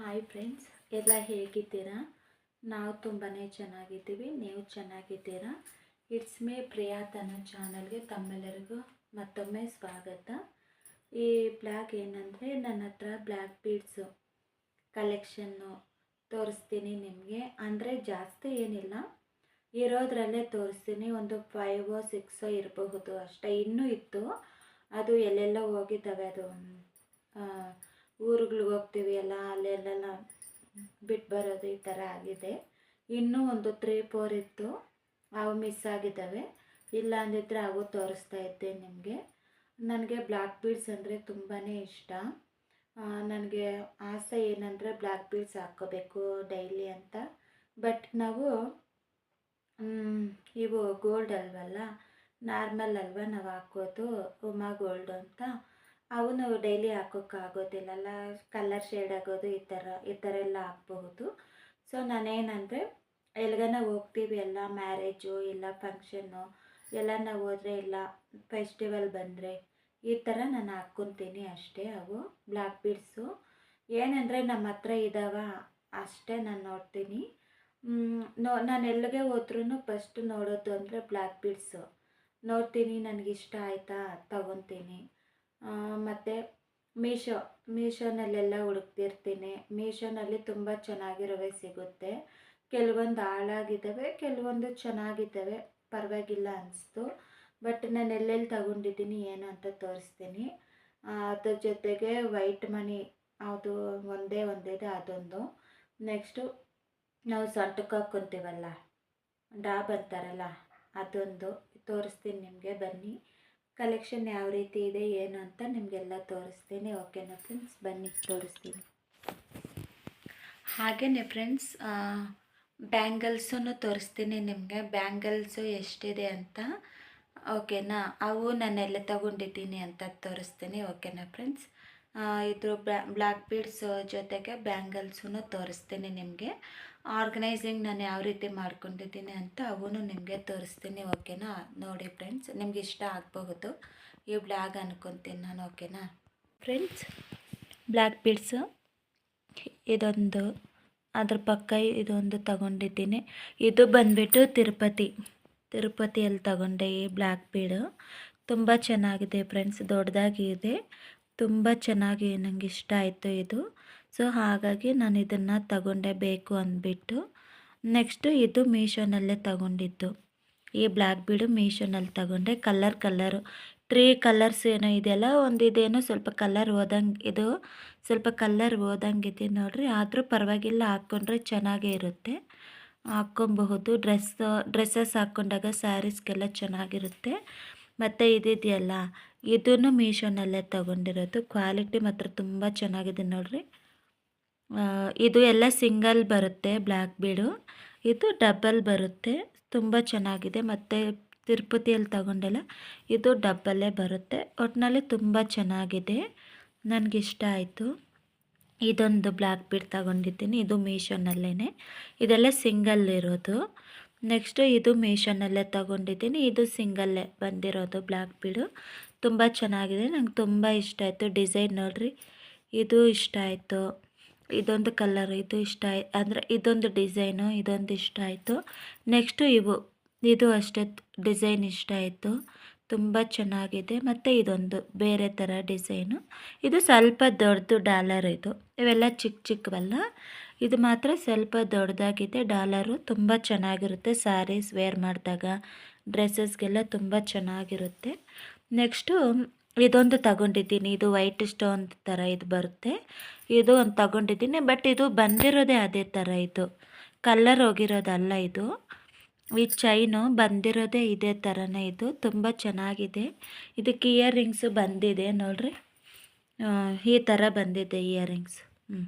Hi friends ಎಲ್ಲ ಹೇಗಿದ್ದೀರಾ? ನಾವು ತುಂಬಾ ಚೆನ್ನಾಗಿದ್ದೀವಿ, ನೀವು ಚೆನ್ನಾಗಿದ್ದೀರಾ? ಇಟ್ಸ್ ಮೇ ತನ್ನ ಚಾನಲ್ಗೆ ತಮ್ಮೆಲ್ಲರಿಗೂ ಮತ್ತೊಮ್ಮೆ ಸ್ವಾಗತ. ಈ ಬ್ಲ್ಯಾಗ್ ಏನಂದರೆ, ನನ್ನ ಹತ್ರ ಬ್ಲ್ಯಾಕ್ ಬೀಡ್ಸು ಕಲೆಕ್ಷನ್ನು ತೋರಿಸ್ತೀನಿ ನಿಮಗೆ. ಅಂದರೆ ಜಾಸ್ತಿ ಏನಿಲ್ಲ, ಇರೋದ್ರಲ್ಲೇ ತೋರಿಸ್ತೀನಿ. ಒಂದು ಫೈವೋ ಸಿಕ್ಸೋ ಇರಬಹುದು ಅಷ್ಟೇ. ಇನ್ನೂ ಇತ್ತು, ಅದು ಎಲ್ಲೆಲ್ಲೋ ಹೋಗಿದ್ದಾವೆ, ಅದು ಊರುಗಳಿಗೆ ಹೋಗ್ತೀವಿ ಎಲ್ಲ ಅಲ್ಲೆಲ್ಲ ಬಿಟ್ಟು ಬರೋದು ಈ ಥರ ಆಗಿದೆ. ಇನ್ನೂ ಒಂದು ತ್ರೀ ಫೋರ್ ಇತ್ತು. ಅವು ಮಿಸ್ ಆಗಿದ್ದಾವೆ. ಇಲ್ಲ ಅಂದಿದ್ರೆ ಅವು ತೋರಿಸ್ತಾ ಇದ್ದೆ ನಿಮಗೆ. ನನಗೆ ಬ್ಲ್ಯಾಕ್ ಬೀಡ್ಸ್ ಅಂದರೆ ತುಂಬಾ ಇಷ್ಟ. ನನಗೆ ಆಸೆ ಏನಂದರೆ ಬ್ಲ್ಯಾಕ್ ಬೀಡ್ಸ್ ಹಾಕ್ಕೋಬೇಕು ಡೈಲಿ ಅಂತ. ಬಟ್ ನಾವು ಇವು ಗೋಲ್ಡ್ ಅಲ್ವಲ್ಲ ನಾರ್ಮಲ್ ಅಲ್ವಾ ನಾವು ಹಾಕೋದು? ಉಮಾ ಗೋಲ್ಡ್ ಅಂತ. ಅವು ನಾವು ಡೈಲಿ ಹಾಕೋಕ್ಕಾಗೋದಿಲ್ಲಲ್ಲ ಕಲರ್ ಶೇಡ್ ಆಗೋದು ಈ ಥರ ಈ ಥರ ಎಲ್ಲ ಹಾಕ್ಬಹುದು ಸೊ ನಾನೇನಂದರೆ, ಎಲ್ಗನ ಹೋಗ್ತೀವಿ ಎಲ್ಲ ಮ್ಯಾರೇಜು ಇಲ್ಲ ಫಂಕ್ಷನ್ನು ಎಲ್ಲ ನಾವು ಹೋದರೆ ಇಲ್ಲ ಫೆಸ್ಟಿವಲ್ ಬಂದರೆ ಈ ಥರ ನಾನು ಹಾಕ್ಕೊತೀನಿ ಅಷ್ಟೇ ಅವು ಬ್ಲ್ಯಾಕ್ ಬೀಡ್ಸು ಏನಂದರೆ ನಮ್ಮ ಹತ್ರ ಇದ್ದಾವ ಅಷ್ಟೇ ನಾನು ನೋಡ್ತೀನಿ. ನೋ, ನಾನು ಎಲ್ಲಿಗೆ ಹೋದ್ರೂ ಫಸ್ಟ್ ನೋಡೋದು ಅಂದರೆ ಬ್ಲ್ಯಾಕ್ ಬೀಡ್ಸು ನೋಡ್ತೀನಿ, ನನಗಿಷ್ಟ ಆಯಿತಾ, ತಗೊತೀನಿ. ಮತ್ತು ಮೀಶೋ, ಮೀಶೋನಲ್ಲೆಲ್ಲ ಹುಡುಕ್ತಿರ್ತೀನಿ. ಮೀಶೋನಲ್ಲಿ ತುಂಬ ಚೆನ್ನಾಗಿರೋವೆ ಸಿಗುತ್ತೆ. ಕೆಲವೊಂದು ಹಾಳಾಗಿದ್ದಾವೆ, ಕೆಲವೊಂದು ಚೆನ್ನಾಗಿದ್ದಾವೆ. ಪರವಾಗಿಲ್ಲ ಅನಿಸ್ತು. ಬಟ್ ನಾನು ಎಲ್ಲೆಲ್ಲಿ ತಗೊಂಡಿದ್ದೀನಿ, ಏನು ಅಂತ ತೋರಿಸ್ತೀನಿ. ಅದ್ರ ಜೊತೆಗೆ ವೈಟ್ ಮನಿ, ಅದು ಒಂದೇ ಒಂದಿದೆ, ಅದೊಂದು. ನೆಕ್ಸ್ಟು ನಾವು ಸೊಂಟಕ್ಕೆ ಹಾಕ್ಕೊಂತೀವಲ್ಲ ಡಾಬ್ ಅಂತಾರಲ್ಲ, ಅದೊಂದು. ತೋರಿಸ್ತೀನಿ ನಿಮಗೆ, ಬನ್ನಿ. ಕಲೆಕ್ಷನ್ ಯಾವ ರೀತಿ ಇದೆ, ಏನು ಅಂತ ನಿಮಗೆಲ್ಲ ತೋರಿಸ್ತೀನಿ. ಓಕೆನಾ ಫ್ರೆಂಡ್ಸ್ ಬನ್ನಿ, ತೋರಿಸ್ತೀನಿ. ಹಾಗೆಯೇ ಫ್ರೆಂಡ್ಸ್ ಬ್ಯಾಂಗಲ್ಸನ್ನು ತೋರಿಸ್ತೀನಿ ನಿಮಗೆ. ಬ್ಯಾಂಗಲ್ಸು ಎಷ್ಟಿದೆ ಅಂತ. ಓಕೆನಾ ಅವು ನಾನೆಲ್ಲ ತಗೊಂಡಿದ್ದೀನಿ ಅಂತ ತೋರಿಸ್ತೀನಿ. ಓಕೆನಾ ಫ್ರೆಂಡ್ಸ್ ಇದು ಬ್ಲ್ಯಾಕ್ ಬೀಡ್ಸ್ ಜೊತೆಗೆ ಬ್ಯಾಂಗಲ್ಸೂ ತೋರಿಸ್ತೀನಿ ನಿಮಗೆ. ಆರ್ಗನೈಸಿಂಗ್ ನಾನು ಯಾವ ರೀತಿ ಮಾಡ್ಕೊಂಡಿದ್ದೀನಿ ಅಂತ ಅವನು ನಿಮಗೆ ತೋರಿಸ್ತೀನಿ, ಓಕೆನಾ? ನೋಡಿ ಫ್ರೆಂಡ್ಸ್ ನಿಮ್ಗೆ ಇಷ್ಟ ಆಗಬಹುದು. ಈ ಬ್ಲ್ಯಾಗ್ ಅನ್ಕೊತೀನಿ ನಾನು, ಓಕೆನಾ? ಫ್ರೆಂಡ್ಸ್ ಬ್ಲ್ಯಾಕ್ ಬೀಡ್ಸು, ಇದೊಂದು, ಅದ್ರ ಪಕ್ಕ ಇದೊಂದು ತಗೊಂಡಿದ್ದೀನಿ. ಇದು ಬಂದ್ಬಿಟ್ಟು ತಿರುಪತಿ. ತಿರುಪತಿಯಲ್ಲಿ ತಗೊಂಡೆ ಈ ಬ್ಲ್ಯಾಕ್ ಬೀಡು. ತುಂಬ ಚೆನ್ನಾಗಿದೆ ಫ್ರೆಂಡ್ಸ್ ದೊಡ್ಡದಾಗಿ ಇದೆ ತುಂಬ ಚೆನ್ನಾಗಿ ನನಗೆ ಇಷ್ಟ ಆಯಿತು ಇದು. ಸೊ ಹಾಗಾಗಿ ನಾನು ಇದನ್ನು ತಗೊಂಡೇ ಬೇಕು ಅಂದ್ಬಿಟ್ಟು. ನೆಕ್ಸ್ಟು ಇದು ಮೀಶೋನಲ್ಲೇ ತಗೊಂಡಿದ್ದು. ಈ ಬ್ಲ್ಯಾಕ್ ಬೀಡು ಮೀಶೋನಲ್ಲಿ ತಗೊಂಡೆ. ಕಲ್ಲರ್ ಕಲ್ಲರು ತ್ರೀ ಕಲರ್ಸ್ ಏನೋ ಇದೆಯಲ್ಲ ಒಂದು ಇದೇನೋ ಸ್ವಲ್ಪ ಕಲರ್ ಹೋದಂಗೆ, ಇದು ಸ್ವಲ್ಪ ಕಲರ್ ಇದೆ ನೋಡಿರಿ. ಆದರೂ ಪರವಾಗಿಲ್ಲ ಹಾಕ್ಕೊಂಡ್ರೆ ಚೆನ್ನಾಗೇ ಇರುತ್ತೆ. ಹಾಕ್ಕೊಬಹುದು. ಡ್ರೆಸ್ ಡ್ರೆಸ್ಸಸ್ ಹಾಕ್ಕೊಂಡಾಗ ಸ್ಯಾರೀಸ್ಗೆಲ್ಲ ಚೆನ್ನಾಗಿರುತ್ತೆ. ಮತ್ತು ಇದಿದೆಯಲ್ಲ? ಇದನ್ನು ಮೀಶೋನಲ್ಲೇ ತಗೊಂಡಿರೋದು. ಕ್ವಾಲಿಟಿ ಮಾತ್ರ ತುಂಬ ಚೆನ್ನಾಗಿದೆ ನೋಡಿರಿ. ಇದು ಎಲ್ಲ ಸಿಂಗಲ್ ಬರುತ್ತೆ ಬ್ಲ್ಯಾಕ್ ಬೀಡು. ಇದು ಡಬ್ಬಲ್ ಬರುತ್ತೆ. ತುಂಬ ಚೆನ್ನಾಗಿದೆ. ಮತ್ತು ತಿರುಪತಿಯಲ್ಲಿ ತಗೊಂಡೆಲ್ಲ ಇದು ಡಬ್ಬಲ್ಲೇ ಬರುತ್ತೆ. ಒಟ್ಟಿನಲ್ಲಿ ತುಂಬ ಚೆನ್ನಾಗಿದೆ. ನನಗಿಷ್ಟ ಆಯಿತು. ಇದೊಂದು ಬ್ಲ್ಯಾಕ್ ಬೀಡ್ ತಗೊಂಡಿದ್ದೀನಿ. ಇದು ಮೀಶೋನಲ್ಲೇ ಇದೆಲ್ಲ ಸಿಂಗಲ್ ಇರೋದು. ನೆಕ್ಸ್ಟು ಇದು ಮೀಶೋನಲ್ಲೇ ತಗೊಂಡಿದ್ದೀನಿ. ಇದು ಸಿಂಗಲ್ಲೇ ಬಂದಿರೋದು ಬ್ಲ್ಯಾಕ್ ಬೀಡು. ತುಂಬ ಚೆನ್ನಾಗಿದೆ. ನಂಗೆ ತುಂಬ ಇಷ್ಟ ಆಯಿತು ಡಿಸೈನ್ ನೋಡ್ರಿ. ಇದು ಇಷ್ಟ ಆಯಿತು. ಇದೊಂದು ಕಲರ್, ಇದು ಇಷ್ಟ ಆಯ್ತು ಅಂದರೆ ಇದೊಂದು ಡಿಸೈನು, ಇದೊಂದು ಇಷ್ಟ ಆಯಿತು. ನೆಕ್ಸ್ಟು ಇವು. ಇದು ಅಷ್ಟೇ ಡಿಸೈನ್ ಇಷ್ಟ ಆಯಿತು. ತುಂಬ ಚೆನ್ನಾಗಿದೆ. ಮತ್ತು ಇದೊಂದು ಬೇರೆ ಥರ ಡಿಸೈನು. ಇದು ಸ್ವಲ್ಪ ದೊಡ್ಡದು ಡಾಲರ್ ಇದು. ಇವೆಲ್ಲ ಚಿಕ್ಕ ಚಿಕ್ಕವಲ್ಲ ಇದು ಮಾತ್ರ ಸ್ವಲ್ಪ ದೊಡ್ಡದಾಗಿದೆ. ಡಾಲರು ತುಂಬ ಚೆನ್ನಾಗಿರುತ್ತೆ. ಸ್ಯಾರೀಸ್ ವೇರ್ ಮಾಡಿದಾಗ ಡ್ರೆಸ್ಸಸ್ಗೆಲ್ಲ ತುಂಬ ಚೆನ್ನಾಗಿರುತ್ತೆ. ನೆಕ್ಸ್ಟು ಇದೊಂದು ತಗೊಂಡಿದ್ದೀನಿ. ಇದು ವೈಟ್ ಸ್ಟೋನ್ ಥರ ಇದು ಬರುತ್ತೆ. ಇದು ಒಂದು ತಗೊಂಡಿದ್ದೀನಿ. ಬಟ್ ಇದು ಬಂದಿರೋದೇ ಅದೇ ಥರ ಇದು. ಕಲ್ಲರ್ ಹೋಗಿರೋದಲ್ಲ ಇದು. ಈ ಚೈನು ಬಂದಿರೋದೇ ಇದೇ ಥರನೇ ಇದು. ತುಂಬ ಚೆನ್ನಾಗಿದೆ. ಇದಕ್ಕೆ ಇಯರಿಂಗ್ಸು ಬಂದಿದೆ ನೋಡ್ರಿ. ಈ ಥರ ಬಂದಿದೆ ಇಯರಿಂಗ್ಸ್. ಹ್ಞೂ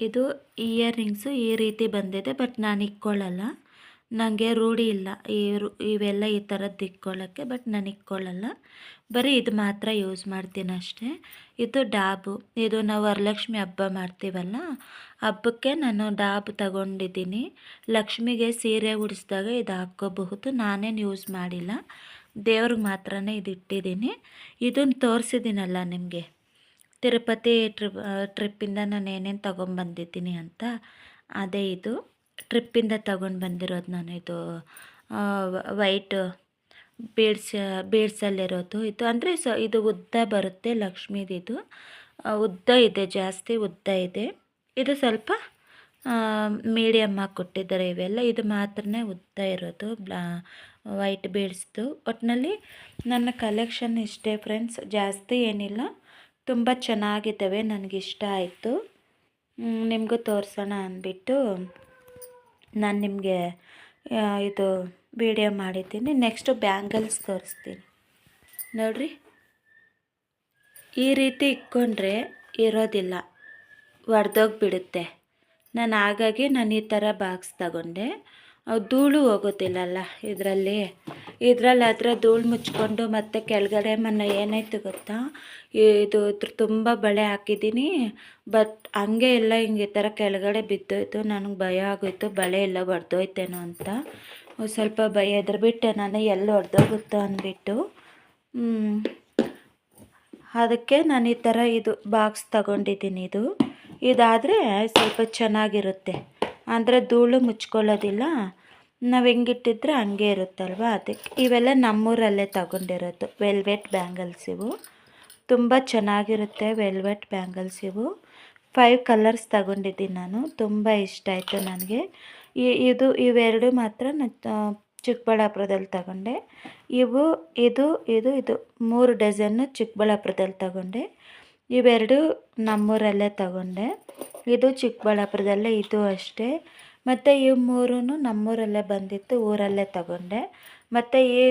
ಇದು ಇಯರ್ ರಿಂಗ್ಸು ಈ ರೀತಿ ಬಂದಿದೆ ಬಟ್ ನಾನು ಇಕ್ಕೊಳ್ಳಲ್ಲ ನನಗೆ ರೂಢಿ ಇಲ್ಲ ಈ ಇವೆಲ್ಲ ಈ ಥರದ್ದು ಇಕ್ಕೊಳ್ಳೋಕ್ಕೆ ಬಟ್ ನಾನು ಇಕ್ಕೊಳ್ಳಲ್ಲ ಬರೀ ಇದು ಮಾತ್ರ ಯೂಸ್ ಮಾಡ್ತೀನಿ ಅಷ್ಟೇ. ಇದು ಡಾಬು. ಇದು ನಾವು ವರಲಕ್ಷ್ಮಿ ಹಬ್ಬ ಮಾಡ್ತೀವಲ್ಲ, ಹಬ್ಬಕ್ಕೆ ನಾನು ಡಾಬ್ ತಗೊಂಡಿದ್ದೀನಿ. ಲಕ್ಷ್ಮಿಗೆ ಸೀರೆ ಉಡಿಸಿದಾಗ ಇದು ಹಾಕ್ಕೋಬಹುದು, ನಾನೇನು ಯೂಸ್ ಮಾಡಿಲ್ಲ. ದೇವ್ರಿಗೆ ಮಾತ್ರನೇ ಇದು ಇಟ್ಟಿದ್ದೀನಿ. ಇದನ್ನು ತೋರಿಸಿದ್ದೀನಲ್ಲ ನಿಮಗೆ. ತಿರುಪತಿ ಟ್ರಿಪ್ ಟ್ರಿಪ್ಪಿಂದ ನಾನು ಏನೇನು ತೊಗೊಂಬಂದಿದ್ದೀನಿ ಅಂತ, ಅದೇ ಇದು. ಟ್ರಿಪ್ಪಿಂದ ತಗೊಂಡು ಬಂದಿರೋದು ನಾನು ಇದು ವೈಟ್ ಬೀಡ್ಸ್, ಬೀಡ್ಸಲ್ಲಿರೋದು ಇದು. ಅಂದರೆ ಸ, ಇದು ಉದ್ದ ಬರುತ್ತೆ ಲಕ್ಷ್ಮೀದಿದು ಉದ್ದ ಇದೆ, ಜಾಸ್ತಿ ಉದ್ದ ಇದೆ. ಇದು ಸ್ವಲ್ಪ ಮೀಡಿಯಮ್ ಆಗಿ ಕೊಟ್ಟಿದ್ದಾರೆ ಇವೆಲ್ಲ. ಇದು ಮಾತ್ರನೇ ಉದ್ದ ಇರೋದು, ಬ್ಲಾ, ವೈಟ್ ಬೀಡ್ಸ್ದು. ಒಟ್ಟಿನಲ್ಲಿ ನನ್ನ ಕಲೆಕ್ಷನ್ ಇಷ್ಟೇ, ಫ್ರೆಂಡ್ಸ್. ಜಾಸ್ತಿ ಏನಿಲ್ಲ. ತುಂಬ ಚೆನ್ನಾಗಿದ್ದಾವೆ, ನನಗಿಷ್ಟ ಆಯಿತು. ನಿಮಗೂ ತೋರಿಸೋಣ ಅಂದ್ಬಿಟ್ಟು ನಾನು ನಿಮಗೆ ಇದು ವಿಡಿಯೋ ಮಾಡಿದ್ದೀನಿ. ನೆಕ್ಸ್ಟು ಬ್ಯಾಂಗಲ್ಸ್ ತೋರಿಸ್ತೀನಿ. ನೋಡ್ರಿ. ಈ ರೀತಿ ಇಕ್ಕೊಂಡ್ರೆ ಇರೋದಿಲ್ಲ. ಒಡೆದೋಗ್ಬಿಡುತ್ತೆ ನಾನು ಹಾಗಾಗಿ ನಾನು ಈ ಥರ ಬಾಕ್ಸ್ ತಗೊಂಡೆ. ಧೂಳು ಹೋಗೋದಿಲ್ಲಲ್ಲ ಇದರಲ್ಲಿ. ಇದರಲ್ಲಿ ಹತ್ರ ಧೂಳು ಮುಚ್ಕೊಂಡು ಮತ್ತೆ ಕೆಳಗಡೆ ಮೊನ್ನೆ ಏನಾಯ್ತು ಗೊತ್ತಾ? ಇದು ಇದ್ರ ತುಂಬ ಬಳೆ ಹಾಕಿದ್ದೀನಿ. ಬಟ್ ಹಂಗೆ ಇಲ್ಲ ಹಿಂಗೆ ಈ ಥರ ಕೆಳಗಡೆ ಬಿದ್ದೋಯ್ತು. ನನಗೆ ಭಯ ಆಗೋಯ್ತು. ಬಳೆ ಎಲ್ಲ ಒಡೆದೋಯ್ತೇನೋ ಅಂತ. ಸ್ವಲ್ಪ ಭಯ ಬಿಟ್ಟೆ ನಾನು. ಎಲ್ಲಿ ಹೊಡೆದೋಗುತ್ತೋ ಅಂದ್ಬಿಟ್ಟು. ಅದಕ್ಕೆ ನಾನು ಈ ಥರ ಇದು ಬಾಕ್ಸ್ ತಗೊಂಡಿದ್ದೀನಿ ಇದು. ಇದಾದರೆ ಸ್ವಲ್ಪ ಚೆನ್ನಾಗಿರುತ್ತೆ. ಅಂದರೆ ಧೂಳು ಮುಚ್ಕೊಳ್ಳೋದಿಲ್ಲ. ನಾವು ಹೆಂಗಿಟ್ಟಿದ್ರೆ ಹಂಗೆ ಇರುತ್ತಲ್ವ ಅದಕ್ಕೆ. ಇವೆಲ್ಲ ನಮ್ಮೂರಲ್ಲೇ ತಗೊಂಡಿರೋದು. ವೆಲ್ವೆಟ್ ಬ್ಯಾಂಗಲ್ಸ್ ಇವು. ತುಂಬ ಚೆನ್ನಾಗಿರುತ್ತೆ ವೆಲ್ವೆಟ್ ಬ್ಯಾಂಗಲ್ಸ್ ಇವು. ಫೈವ್ ಕಲರ್ಸ್ ತಗೊಂಡಿದ್ದೀನಿ ನಾನು. ತುಂಬ ಇಷ್ಟ ಆಯಿತು ನನಗೆ. ಇದು, ಇವೆರಡು ಮಾತ್ರ ನಾನು ಚಿಕ್ಕಬಳ್ಳಾಪುರದಲ್ಲಿ ತಗೊಂಡೆ. ಇವು, ಇದು ಇದು ಇದು ಮೂರು ಡಜನ್ನು ಚಿಕ್ಕಬಳ್ಳಾಪುರದಲ್ಲಿ ತಗೊಂಡೆ. ಇವೆರಡು ನಮ್ಮೂರಲ್ಲೇ ತಗೊಂಡೆ. ಇದು ಚಿಕ್ಕಬಳ್ಳಾಪುರದಲ್ಲೇ, ಇದು ಅಷ್ಟೇ. ಮತ್ತು ಈ ಮೂರೂ ನಮ್ಮೂರಲ್ಲೇ ಬಂದಿತ್ತು, ಊರಲ್ಲೇ ತಗೊಂಡೆ. ಮತ್ತು ಈ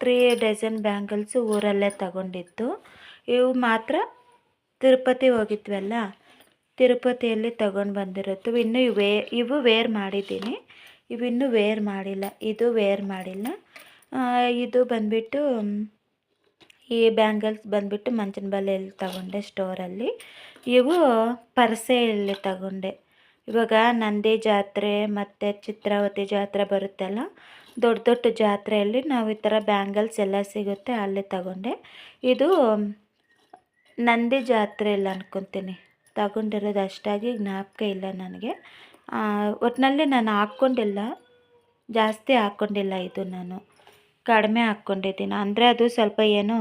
ತ್ರೀ ಡಜನ್ ಬ್ಯಾಂಗಲ್ಸು ಊರಲ್ಲೇ ತಗೊಂಡಿತ್ತು. ಇವು ಮಾತ್ರ ತಿರುಪತಿ ಹೋಗಿದ್ವಲ್ಲ, ತಿರುಪತಿಯಲ್ಲಿ ತಗೊಂಡು ಬಂದಿರೋದು. ಇನ್ನು ವೇ ಇವು ವೇರ್ ಮಾಡಿದ್ದೀನಿ. ಇವಿನ್ನೂ ವೇರ್ ಮಾಡಿಲ್ಲ, ಇದು ವೇರ್ ಮಾಡಿಲ್ಲ. ಇದು ಬಂದುಬಿಟ್ಟು, ಈ ಬ್ಯಾಂಗಲ್ಸ್ ಬಂದುಬಿಟ್ಟು ಮಂಚನ ಬಲೆಯಲ್ಲಿ ತಗೊಂಡೆ ಸ್ಟೋರಲ್ಲಿ ಇವು ಪರ್ಸೆಯಲ್ಲಿ ತಗೊಂಡೆ. ಇವಾಗ ನಂದಿ ಜಾತ್ರೆ ಮತ್ತು ಚಿತ್ರಾವತಿ ಜಾತ್ರೆ ಬರುತ್ತಲ್ಲ, ದೊಡ್ಡ ದೊಡ್ಡ ಜಾತ್ರೆಯಲ್ಲಿ ನಾವು ಈ ಥರ ಬ್ಯಾಂಗಲ್ಸ್ ಎಲ್ಲ ಸಿಗುತ್ತೆ ಅಲ್ಲಿ ತಗೊಂಡೆ. ಇದು ನಂದಿ ಜಾತ್ರೆಯಲ್ಲಿ ಅನ್ಕೊತೀನಿ. ತಗೊಂಡಿರೋದು ಅಷ್ಟಾಗಿ ಜ್ಞಾಪಕ ಇಲ್ಲ ನನಗೆ. ಒಟ್ಟಿನಲ್ಲಿ ನಾನು ಹಾಕ್ಕೊಂಡಿಲ್ಲ. ಜಾಸ್ತಿ ಹಾಕ್ಕೊಂಡಿಲ್ಲ ಇದು ನಾನು. ಕಡಿಮೆ ಹಾಕ್ಕೊಂಡಿದ್ದೀನಿ. ಅಂದರೆ ಅದು ಸ್ವಲ್ಪ ಏನೋ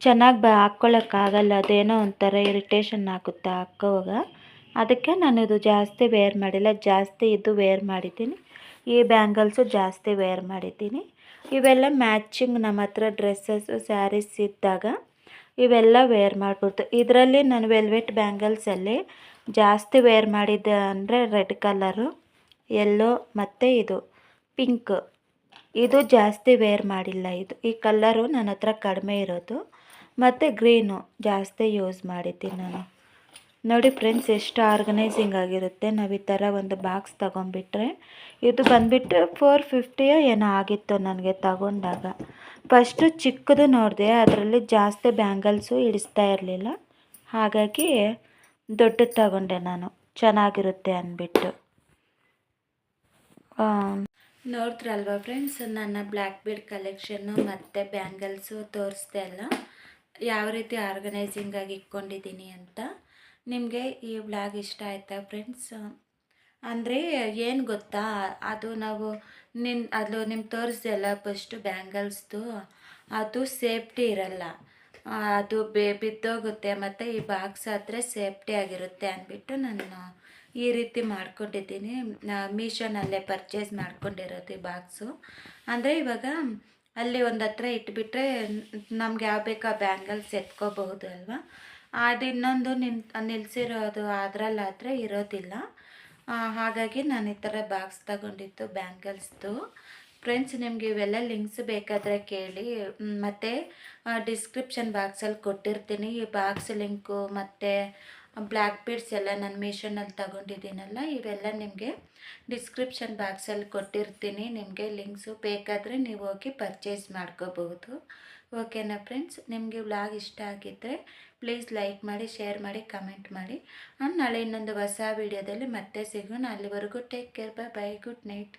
ಚೆನ್ನಾಗಿ ಬ ಹಾಕ್ಕೊಳ್ಳೋಕ್ಕಾಗಲ್ಲ ಅದೇನೋ ಒಂಥರ ಇರಿಟೇಷನ್ ಆಗುತ್ತೆ ಹಾಕೋವಾಗ. ಅದಕ್ಕೆ ನಾನು ಇದು ಜಾಸ್ತಿ ವೇರ್ ಮಾಡಿಲ್ಲ, ಜಾಸ್ತಿ ಇದು ವೇರ್ ಮಾಡಿದ್ದೀನಿ. ಈ ಬ್ಯಾಂಗಲ್ಸು ಜಾಸ್ತಿ ವೇರ್ ಮಾಡಿದ್ದೀನಿ. ಇವೆಲ್ಲ ಮ್ಯಾಚಿಂಗ್ ನಮ್ಮ ಹತ್ರ ಡ್ರೆಸ್ಸಸ್ಸು ಸ್ಯಾರೀಸ್ ಇದ್ದಾಗ ಇವೆಲ್ಲ ವೇರ್ ಮಾಡ್ಬೋದು ಇದರಲ್ಲಿ ನಾನು ವೆಲ್ವೆಟ್ ಬ್ಯಾಂಗಲ್ಸಲ್ಲಿ ಜಾಸ್ತಿ ವೇರ್ ಮಾಡಿದ್ದೆ ಅಂದರೆ ರೆಡ್ ಕಲರು ಯೆಲ್ಲೋ ಮತ್ತು ಇದು ಪಿಂಕ್ ಇದು ಜಾಸ್ತಿ ವೇರ್ ಮಾಡಿಲ್ಲ ಇದು. ಈ ಕಲ್ಲರು ನನ್ನ ಹತ್ರ ಕಡಿಮೆ ಇರೋದು. ಮತ್ತು ಗ್ರೀನು ಜಾಸ್ತಿ ಯೂಸ್ ಮಾಡಿದ್ದೀನಿ ನಾನು. ನೋಡಿ ಫ್ರೆಂಡ್ಸ್, ಎಷ್ಟು ಆರ್ಗನೈಸಿಂಗ್ ಆಗಿರುತ್ತೆ. ನಾವು ಈ ಥರ ಒಂದು ಬಾಕ್ಸ್ ತೊಗೊಂಬಿಟ್ರೆ ಇದು ಬಂದುಬಿಟ್ಟು ಫೋರ್ ಫಿಫ್ಟಿಯೋ ಏನೋ ಆಗಿತ್ತು ನನಗೆ ತಗೊಂಡಾಗ. ಫಸ್ಟು ಚಿಕ್ಕದು ನೋಡಿದೆ, ಅದರಲ್ಲಿ ಜಾಸ್ತಿ ಬ್ಯಾಂಗಲ್ಸು ಇಡಿಸ್ತಾ ಇರಲಿಲ್ಲ. ಹಾಗಾಗಿ ದೊಡ್ಡದು ತಗೊಂಡೆ ನಾನು. ಚೆನ್ನಾಗಿರುತ್ತೆ ಅಂದ್ಬಿಟ್ಟು. ನೋಡಿದ್ರಲ್ವ ಫ್ರೆಂಡ್ಸ್, ನನ್ನ ಬ್ಲ್ಯಾಕ್ ಬೀಡ್ ಕಲೆಕ್ಷನ್ನು ಮತ್ತು ಬ್ಯಾಂಗಲ್ಸು ತೋರಿಸ್ದೆ ಅಲ್ಲ. ಯಾವ ರೀತಿ ಆರ್ಗನೈಸಿಂಗಾಗಿ ಇಟ್ಕೊಂಡಿದ್ದೀನಿ ಅಂತ. ನಿಮಗೆ ಈ ಬ್ಲಾಗ್ ಇಷ್ಟ ಆಯಿತಾ ಫ್ರೆಂಡ್ಸ್ ಅಂದರೆ ಏನು ಗೊತ್ತಾ? ಅದು ನಾವು ನಿನ್ನ ಅದು ತೋರಿಸ್ದೆ ಅಲ್ಲ ಫಸ್ಟು ಬ್ಯಾಂಗಲ್ಸ್ದು ಅದು ಸೇಫ್ಟಿ ಇರಲ್ಲ. ಅದು ಬೇ, ಬಿದ್ದೋಗುತ್ತೆ ಮತ್ತು ಈ ಬಾಕ್ಸ್ ಆದರೆ ಸೇಫ್ಟಿ ಆಗಿರುತ್ತೆ ಅಂದ್ಬಿಟ್ಟು ನಾನು ಈ ರೀತಿ ಮಾಡ್ಕೊಂಡಿದ್ದೀನಿ. ಮೀಶೋನಲ್ಲೇ ಪರ್ಚೇಸ್ ಮಾಡ್ಕೊಂಡಿರೋದು ಈ ಬಾಕ್ಸು ಅಂದರೆ ಇವಾಗ ಅಲ್ಲಿ ಒಂದು ಹತ್ರ ಇಟ್ಬಿಟ್ರೆ ನಮ್ಗೆ ಯಾವ ಬೇಕೋ ಬ್ಯಾಂಗಲ್ಸ್ ಎತ್ಕೋಬಹುದು ಅಲ್ವಾ? ಅದು ಇನ್ನೊಂದು ನಿನ್ ನಿಲ್ಲಿಸಿರೋದು ಅದರಲ್ಲಾದರೆ ಇರೋದಿಲ್ಲ. ಹಾಗಾಗಿ ನಾನು ಈ ಥರ ಬಾಕ್ಸ್ ತಗೊಂಡಿತ್ತು ಬ್ಯಾಂಗಲ್ಸ್ದು ಫ್ರೆಂಡ್ಸ್ ನಿಮಗೆ ಇವೆಲ್ಲ ಲಿಂಕ್ಸ್ ಬೇಕಾದರೆ ಕೇಳಿ. ಮತ್ತು ಡಿಸ್ಕ್ರಿಪ್ಷನ್ ಬಾಕ್ಸಲ್ಲಿ ಕೊಟ್ಟಿರ್ತೀನಿ. ಈ ಬಾಕ್ಸ್ ಲಿಂಕು ಮತ್ತು ಬ್ಲ್ಯಾಕ್ ಬೀಡ್ಸ್ ಎಲ್ಲ ನಾನು ಮೀಶೋನಲ್ಲಿ ತಗೊಂಡಿದ್ದೀನಲ್ಲ, ಇವೆಲ್ಲ ನಿಮಗೆ ಡಿಸ್ಕ್ರಿಪ್ಷನ್ ಬಾಕ್ಸಲ್ಲಿ ಕೊಟ್ಟಿರ್ತೀನಿ. ನಿಮಗೆ ಲಿಂಕ್ಸು ಬೇಕಾದರೆ ನೀವು ಹೋಗಿ ಪರ್ಚೇಸ್ ಮಾಡ್ಕೋಬಹುದು. ಓಕೆನಾ ಫ್ರೆಂಡ್ಸ್? ನಿಮಗೆ ವ್ಲಾಗ್ ಇಷ್ಟ ಆಗಿದ್ದರೆ ಪ್ಲೀಸ್ ಲೈಕ್ ಮಾಡಿ, ಶೇರ್ ಮಾಡಿ, ಕಮೆಂಟ್ ಮಾಡಿ. ನಾಳೆ ಇನ್ನೊಂದು ಹೊಸ ವೀಡಿಯೋದಲ್ಲಿ ಮತ್ತೆ ಸಿಗೋಣ. ಅಲ್ಲಿವರೆಗೂ take care. Bye bye. Good night.